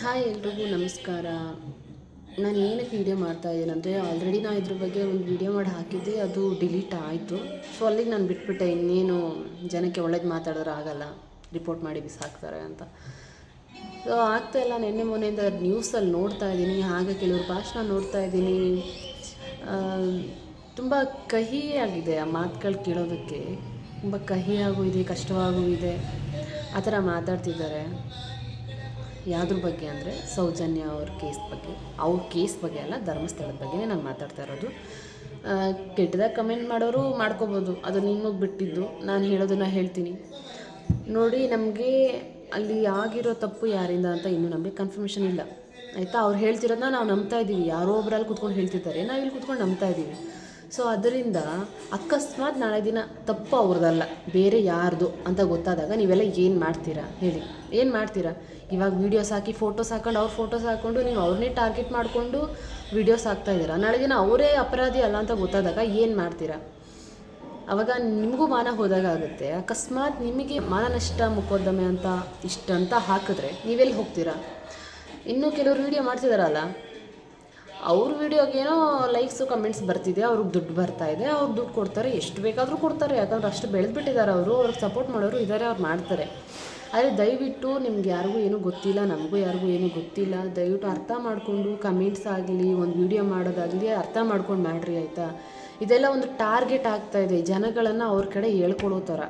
Hi ಎಲ್ರಿಗೂ ನಮಸ್ಕಾರ. ನಾನು ಏನಕ್ಕೆ ವೀಡಿಯೋ ಮಾಡ್ತಾ ಇದ್ದೀನಂದರೆ ಆಲ್ರೆಡಿ ನಾನು ಇದ್ರ ಬಗ್ಗೆ ಒಂದು ವೀಡಿಯೋ ಮಾಡಿ ಹಾಕಿದ್ದೆ, ಅದು ಡಿಲೀಟ್ ಆಯಿತು. ಸೊ ಅಲ್ಲಿಗೆ ನಾನು ಬಿಟ್ಬಿಟ್ಟೆ, ಇನ್ನೇನು ಜನಕ್ಕೆ ಒಳ್ಳೇದು ಮಾತಾಡಿದ್ರೆ ಆಗಲ್ಲ ರಿಪೋರ್ಟ್ ಮಾಡಿ ಬಿಸಾಕ್ತಾರೆ ಅಂತ. ಸೊ ಆಗ್ತಾ ಇಲ್ಲ, ನಿನ್ನೆ ಮೊನ್ನೆಯಿಂದ ನ್ಯೂಸಲ್ಲಿ ನೋಡ್ತಾ ಇದ್ದೀನಿ, ಹಾಗೆ ಕೆಲವ್ರ ಭಾಷಣ ನೋಡ್ತಾ ಇದ್ದೀನಿ. ತುಂಬ ಕಹಿಯಾಗಿದೆ ಆ ಮಾತುಗಳು ಕೇಳೋದಕ್ಕೆ. ತುಂಬ ಕಹಿಯಾಗೂ ಇದೆ, ಕಷ್ಟವಾಗೂ ಇದೆ. ಆ ಥರ ಮಾತಾಡ್ತಿದ್ದಾರೆ. ಯಾವುದ್ರ ಬಗ್ಗೆ ಅಂದರೆ ಸೌಜನ್ಯ ಅವ್ರ ಕೇಸ್ ಬಗ್ಗೆ. ಅವ್ರ ಕೇಸ್ ಬಗ್ಗೆ ಅಲ್ಲ, ಧರ್ಮಸ್ಥಳದ ಬಗ್ಗೆ ನಾನು ಮಾತಾಡ್ತಾ ಇರೋದು. ಕೆಟ್ಟದಾಗ ಕಮೆಂಟ್ ಮಾಡೋರು ಮಾಡ್ಕೋಬೋದು. ಅದು ನಿಮಗೆ ಬಿಟ್ಟಿದ್ದು. ನಾನು ಹೇಳೋದನ್ನು ಹೇಳ್ತೀನಿ. ನೋಡಿ, ನಮಗೆ ಅಲ್ಲಿ ಆಗಿರೋ ತಪ್ಪು ಯಾರಿಂದ ಅಂತ ಇನ್ನೂ ನಮಗೆ ಕನ್ಫರ್ಮೇಷನ್ ಇಲ್ಲ. ಆಯಿತಾ? ಅವ್ರು ಹೇಳ್ತಿರೋದನ್ನ ನಾವು ನಂಬ್ತಾ ಇದ್ದೀವಿ ಯಾರೋ ಒಬ್ಬರಲ್ಲಿ ಕುತ್ಕೊಂಡು ಹೇಳ್ತಿರ್ತಾರೆ ನಾವು ಇಲ್ಲಿ ಕುತ್ಕೊಂಡು ನಂಬ್ತಾ ಇದ್ದೀವಿ ಸೊ ಅದರಿಂದ ಅಕಸ್ಮಾತ್ ನಾಳೆ ದಿನ ತಪ್ಪು ಅವ್ರದ್ದಲ್ಲ ಬೇರೆ ಯಾರ್ದು ಅಂತ ಗೊತ್ತಾದಾಗ ನೀವೆಲ್ಲ ಏನು ಮಾಡ್ತೀರಾ? ಹೇಳಿ. ಏನು ಮಾಡ್ತೀರಾ? ಇವಾಗ ವೀಡಿಯೋಸ್ ಹಾಕಿ ಫೋಟೋಸ್ ಹಾಕೊಂಡು ಅವ್ರ ಫೋಟೋಸ್ ಹಾಕೊಂಡು ನೀವು ಅವ್ರನ್ನೇ ಟಾರ್ಗೆಟ್ ಮಾಡಿಕೊಂಡು ವೀಡಿಯೋಸ್ ಹಾಕ್ತಾ ಇದ್ದೀರಾ? ನಾಳೆ ದಿನ ಅವರೇ ಅಪರಾಧಿ ಅಲ್ಲ ಅಂತ ಗೊತ್ತಾದಾಗ ಏನು ಮಾಡ್ತೀರಾ? ಅವಾಗ ನಿಮಗೂ ಮಾನ ಹೋದಾಗ ಆಗುತ್ತೆ. ಅಕಸ್ಮಾತ್ ನಿಮಗೆ ಮಾನನಷ್ಟ ಮೊಕದ್ದಮೆ ಅಂತ ಇಷ್ಟಂತ ಹಾಕಿದ್ರೆ ನೀವೆಲ್ಲಿ ಹೋಗ್ತೀರಾ? ಇನ್ನೂ ಕೆಲವರು ವೀಡಿಯೋ ಮಾಡ್ತಿದಾರಲ್ಲ ಅವ್ರ ವೀಡಿಯೋಗೇನೋ ಲೈಕ್ಸು ಕಮೆಂಟ್ಸ್ ಬರ್ತಿದೆ, ಅವ್ರಿಗೆ ದುಡ್ಡು ಬರ್ತಾ ಇದೆ, ಅವ್ರು ದುಡ್ಡು ಕೊಡ್ತಾರೆ, ಎಷ್ಟು ಬೇಕಾದರೂ ಕೊಡ್ತಾರೆ, ಯಾಕಂದ್ರೆ ಅಷ್ಟು ಬೆಳೆದ್ಬಿಟ್ಟಿದ್ದಾರೆ ಅವರು, ಅವ್ರಿಗೆ ಸಪೋರ್ಟ್ ಮಾಡೋರು ಇದ್ದಾರೆ ಅವ್ರು ಮಾಡ್ತಾರೆ. ಆದರೆ ದಯವಿಟ್ಟು ನಿಮ್ಗೆ ಯಾರಿಗೂ ಏನೂ ಗೊತ್ತಿಲ್ಲ, ನಮಗೂ ಯಾರಿಗೂ ಏನೂ ಗೊತ್ತಿಲ್ಲ, ದಯವಿಟ್ಟು ಅರ್ಥ ಮಾಡಿಕೊಂಡು ಕಮೆಂಟ್ಸ್ ಆಗಲಿ, ಒಂದು ವೀಡಿಯೋ ಮಾಡೋದಾಗಲಿ ಅರ್ಥ ಮಾಡ್ಕೊಂಡು ಮಾಡಿರಿ, ಆಯಿತಾ? ಇದೆಲ್ಲ ಒಂದು ಟಾರ್ಗೆಟ್ ಆಗ್ತಾ ಇದೆ, ಜನಗಳನ್ನು ಅವ್ರ ಕಡೆ ಹೇಳ್ಕೊಳ್ಳೋ ಥರ.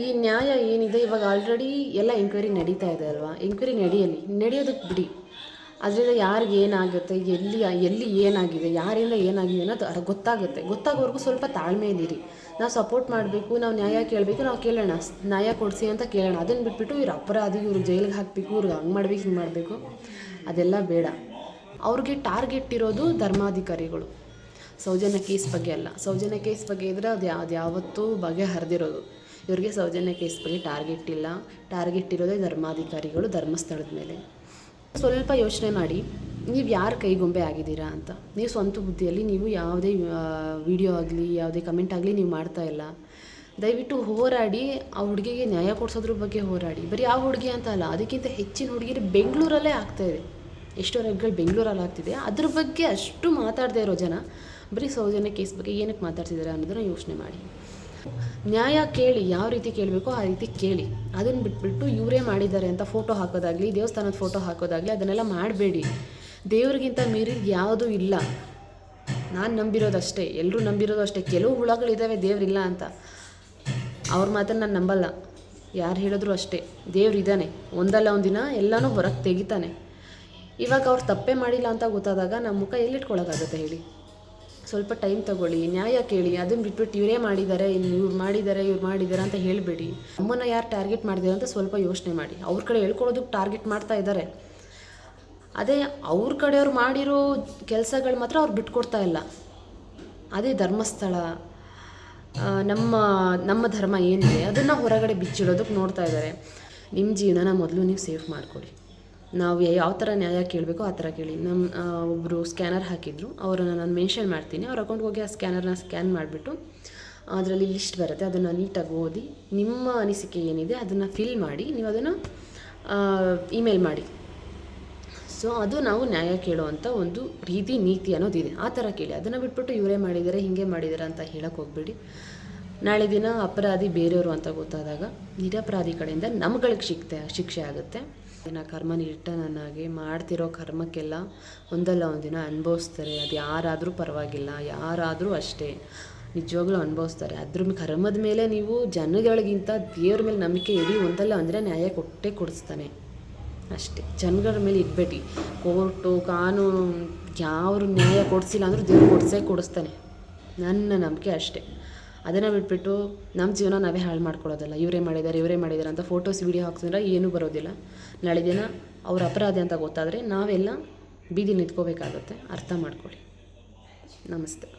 ಈ ನ್ಯಾಯ ಏನಿದೆ, ಇವಾಗ ಆಲ್ರೆಡಿ ಎಲ್ಲ ಎಂಕ್ವೈರಿ ನಡೀತಾ ಇದೆ ಅಲ್ವಾ? ಎಂಕ್ವೈರಿ ನಡೆಯಲಿ ನಡೆಯೋದಕ್ಕೆ ಬಿಡಿ. ಅದರಿಂದ ಯಾರಿಗೆ ಏನಾಗುತ್ತೆ, ಎಲ್ಲಿ ಎಲ್ಲಿ ಏನಾಗಿದೆ, ಯಾರಿಂದ ಏನಾಗಿದೆ ಅನ್ನೋದು ಗೊತ್ತಾಗುತ್ತೆ. ಗೊತ್ತಾಗೋವರೆಗೂ ಸ್ವಲ್ಪ ತಾಳ್ಮೆಯಲ್ಲಿರಿ. ನಾವು ಸಪೋರ್ಟ್ ಮಾಡಬೇಕು, ನಾವು ನ್ಯಾಯ ಕೇಳಬೇಕು, ನಾವು ಕೇಳೋಣ. ನ್ಯಾಯ ಕೊಡಿಸಿ ಅಂತ ಕೇಳೋಣ. ಅದನ್ನು ಬಿಟ್ಬಿಟ್ಟು ಇವ್ರು ಅಪರಾಧಿ ಇವ್ರಿಗೆ ಜೈಲಿಗೆ ಹಾಕಬೇಕು ಇವ್ರಿಗೆ ಹಂಗೆ ಮಾಡ್ಬೇಕು, ಹಿಂಗೆ ಮಾಡಬೇಕು, ಅದೆಲ್ಲ ಬೇಡ. ಅವ್ರಿಗೆ ಟಾರ್ಗೆಟ್ ಇರೋದು ಧರ್ಮಾಧಿಕಾರಿಗಳು. ಸೌಜನ್ಯ ಕೇಸ್ ಬಗ್ಗೆ ಅಲ್ಲ. ಸೌಜನ್ಯ ಕೇಸ್ ಬಗ್ಗೆ ಇದ್ದರೆ ಅದು ಯಾವ್ದು ಯಾವತ್ತೂ ಬಗೆಹರಿದಿರೋದು. ಇವ್ರಿಗೆ ಸೌಜನ್ಯ ಕೇಸ್ ಬಗ್ಗೆ ಟಾರ್ಗೆಟ್ ಇಲ್ಲ. ಟಾರ್ಗೆಟ್ ಇರೋದೇ ಧರ್ಮಾಧಿಕಾರಿಗಳು ಧರ್ಮಸ್ಥಳದ ಮೇಲೆ. ಸ್ವಲ್ಪ ಯೋಚನೆ ಮಾಡಿ, ನೀವು ಯಾರ ಕೈಗೊಂಬೆ ಆಗಿದ್ದೀರಾ ಅಂತ? ನೀವು ಸ್ವಂತ ಬುದ್ಧಿಯಲ್ಲಿ, ನೀವು ಯಾವುದೇ ವಿಡಿಯೋ ಆಗಲಿ, ಯಾವುದೇ ಕಮೆಂಟ್ ಆಗಲಿ ನೀವು ಮಾಡ್ತಾ ಇಲ್ಲ. ದಯವಿಟ್ಟು ಹೋರಾಡಿ, ಆ ಹುಡುಗಿಗೆ ನ್ಯಾಯ ಕೊಡಿಸೋದ್ರ ಬಗ್ಗೆ ಹೋರಾಡಿ. ಬರೀ ಆ ಹುಡುಗಿ ಅಂತ ಅಲ್ಲ, ಅದಕ್ಕಿಂತ ಹೆಚ್ಚಿನ ಹುಡುಗಿರು ಬೆಂಗಳೂರಲ್ಲೇ ಆಗ್ತಾಯಿದೆ ಎಷ್ಟೋ ರೇಪ್ಗಳು ಬೆಂಗಳೂರಲ್ಲಿ ಆಗ್ತಿದೆ. ಅದ್ರ ಬಗ್ಗೆ ಅಷ್ಟು ಮಾತಾಡದೇ ಇರೋ ಜನ, ಬರೀ ಸೌಜನ್ಯ ಕೇಸ್ ಬಗ್ಗೆ ಏನಕ್ಕೆ ಮಾತಾಡ್ತಿದ್ದಾರೆ ಅನ್ನೋದನ್ನ ಯೋಚನೆ ಮಾಡಿ. ನ್ಯಾಯ ಕೇಳಿ ಯಾವ ರೀತಿ ಕೇಳಬೇಕೋ ಆ ರೀತಿ ಕೇಳಿ. ಅದನ್ನು ಬಿಟ್ಬಿಟ್ಟು ಇವರೇ ಮಾಡಿದ್ದಾರೆ ಅಂತ ಫೋಟೋ ಹಾಕೋದಾಗಲಿ, ದೇವಸ್ಥಾನದ ಫೋಟೋ ಹಾಕೋದಾಗಲಿ, ಅದನ್ನೆಲ್ಲ ಮಾಡಬೇಡಿ. ದೇವರಿಗಿಂತ ಮೀರಿ ಯಾವುದೂ ಇಲ್ಲ. ನಾನು ನಂಬಿರೋದಷ್ಟೇ ಎಲ್ಲರೂ ನಂಬಿರೋದು ಅಷ್ಟೇ ಕೆಲವು ಹುಳಗಳಿದ್ದಾವೆ ದೇವರಿಲ್ಲ ಅಂತ. ಅವ್ರ ಮಾತನ್ನು ನಾನು ನಂಬಲ್ಲ. ಯಾರು ಹೇಳಿದ್ರು ಅಷ್ಟೇ ದೇವ್ರಿದ್ದಾನೆ ಒಂದಲ್ಲ ಒಂದಿನ ಎಲ್ಲನೂ ಹೊರಗೆ ತೆಗಿತಾನೆ. ಇವಾಗ ಅವ್ರು ತಪ್ಪೇ ಮಾಡಿಲ್ಲ ಅಂತ ಗೊತ್ತಾದಾಗ ನಮ್ಮ ಮುಖ ಎಲ್ಲಿಟ್ಕೊಳ್ಳೋಕ್ಕಾಗುತ್ತೆ ಹೇಳಿ. ಸ್ವಲ್ಪ ಟೈಮ್ ತಗೊಳ್ಳಿ, ನ್ಯಾಯ ಕೇಳಿ, ಅದನ್ನ ಬಿಟ್ಬಿಟ್ಟು ಇವರೇ ಮಾಡಿದ್ದಾರೆ, ಇನ್ನು ಇವ್ರು ಮಾಡಿದ್ದಾರೆ ಇವ್ರು ಮಾಡಿದ್ದಾರೆ ಅಂತ ಹೇಳಬೇಡಿ. ಅಮ್ಮನ ಯಾರು ಟಾರ್ಗೆಟ್ ಮಾಡಿದ್ದಾರೆ ಅಂತ ಸ್ವಲ್ಪ ಯೋಚನೆ ಮಾಡಿ. ಅವ್ರ ಕಡೆ ಹೇಳ್ಕೊಳ್ಳೋದಕ್ಕೆ ಟಾರ್ಗೆಟ್ ಮಾಡ್ತಾ ಇದ್ದಾರೆ ಅದೇ ಅವ್ರ ಕಡೆಯವ್ರು ಮಾಡಿರೋ ಕೆಲಸಗಳು ಮಾತ್ರ ಅವ್ರು ಬಿಟ್ಕೊಡ್ತಾ ಇಲ್ಲ. ಅದೇ ಧರ್ಮಸ್ಥಳ ನಮ್ಮ ನಮ್ಮ ಧರ್ಮ ಏನಿದೆ, ಅದನ್ನು ಹೊರಗಡೆ ಬಿಚ್ಚಿಡೋದಕ್ಕೆ ನೋಡ್ತಾ ಇದ್ದಾರೆ ನಿಮ್ಮ ಜೀವನನ ಮೊದಲು ನೀವು ಸೇಫ್ ಮಾಡಿಕೊಡಿ. ನಾವು ಯಾವ ಥರ ನ್ಯಾಯ ಕೇಳಬೇಕೋ ಆ ಥರ ಕೇಳಿ. ನಮ್ಮ ಒಬ್ಬರು ಸ್ಕ್ಯಾನರ್ ಹಾಕಿದ್ರು. ಅವರನ್ನು ನಾನು ಮೆನ್ಷನ್ ಮಾಡ್ತೀನಿ. ಅವ್ರ ಅಕೌಂಟ್ಗೆ ಹೋಗಿ ಆ ಸ್ಕ್ಯಾನರ್ನ ಸ್ಕ್ಯಾನ್ ಮಾಡಿಬಿಟ್ಟು ಅದರಲ್ಲಿ ಲಿಸ್ಟ್ ಬರುತ್ತೆ. ಅದನ್ನು ನೀಟಾಗಿ ಓದಿ, ನಿಮ್ಮ ಅನಿಸಿಕೆ ಏನಿದೆ ಅದನ್ನು ಫಿಲ್ ಮಾಡಿ, ನೀವು ಅದನ್ನು ಇಮೇಲ್ ಮಾಡಿ. ಸೊ ಅದು ನಾವು ನ್ಯಾಯ ಕೇಳುವಂಥ ಒಂದು ರೀತಿ, ನೀತಿ ಅನ್ನೋದಿದೆ. ಆ ಥರ ಕೇಳಿ. ಅದನ್ನು ಬಿಟ್ಬಿಟ್ಟು ಇವರೇ ಮಾಡಿದ್ದಾರೆ ಹೀಗೆ ಮಾಡಿದ್ದಾರೆ ಅಂತ ಹೇಳಕ್ಕೆ ಹೋಗಬೇಡಿ. ನಾಳೆ ದಿನ ಅಪರಾಧಿ ಬೇರೆಯವರು ಅಂತ ಗೊತ್ತಾದಾಗ ನಿರಪರಾಧಿ ಕಡೆಯಿಂದ ನಮ್ಗಳಿಗೆ ಶಿಕ್ತೆ, ಶಿಕ್ಷೆ ಆಗುತ್ತೆ. ದಿನ ಕರ್ಮ ನಿಟ್ಟ ನನಗೆ ಮಾಡ್ತಿರೋ ಕರ್ಮಕ್ಕೆಲ್ಲ ಒಂದಲ್ಲ ಒಂದಿನ ಅನುಭವಿಸ್ತಾರೆ. ಅದು ಯಾರಾದರೂ ಪರವಾಗಿಲ್ಲ, ಯಾರಾದರೂ ಅಷ್ಟೇ. ನಿಜವಾಗ್ಲೂ ಅನುಭವಿಸ್ತಾರೆ. ಅದ್ರ ಕರ್ಮದ ಮೇಲೆ ನೀವು ಜನಗಳಿಗಿಂತ ದೇವ್ರ ಮೇಲೆ ನಂಬಿಕೆ ಇಡಿ, ಒಂದಲ್ಲ ಅಂದರೆ ನ್ಯಾಯ ಕೊಟ್ಟೇ ಕೊಡಿಸ್ತಾನೆ. ಅಷ್ಟೇ. ಜನಗಳ ಮೇಲೆ ಇಡಬೇಡಿ. ಕೋರ್ಟು, ಕಾನೂನು ಯಾರು ನ್ಯಾಯ ಕೊಡಿಸಿಲ್ಲ ಅಂದರೂ ದೇವ್ರು ಕೊಡಿಸೇ ಕೊಡಿಸ್ತಾನೆ. ನನ್ನ ನಂಬಿಕೆ ಅಷ್ಟೇ. ಅದನ್ನು ಬಿಟ್ಬಿಟ್ಟು ನಮ್ಮ ಜೀವನ ನಾವೇ ಹಾಳು ಮಾಡ್ಕೊಳ್ಳೋದಲ್ಲ. ಇವರೇ ಮಾಡಿದ್ದಾರೆ ಇವರೇ ಮಾಡಿದ್ದಾರೆ ಅಂತ ಫೋಟೋಸ್ ವೀಡಿಯೋ ಹಾಕ್ಸಿದ್ರೆ ಏನೂ ಬರೋದಿಲ್ಲ. ನಾಳೆ ದಿನ ಅವ್ರ ಅಪರಾಧಿ ಅಂತ ಗೊತ್ತಾದರೆ ನಾವೆಲ್ಲ ಬೀದಿ ನಿಂತ್ಕೋಬೇಕಾಗುತ್ತೆ. ಅರ್ಥ ಮಾಡ್ಕೊಳ್ಳಿ. ನಮಸ್ತೆ.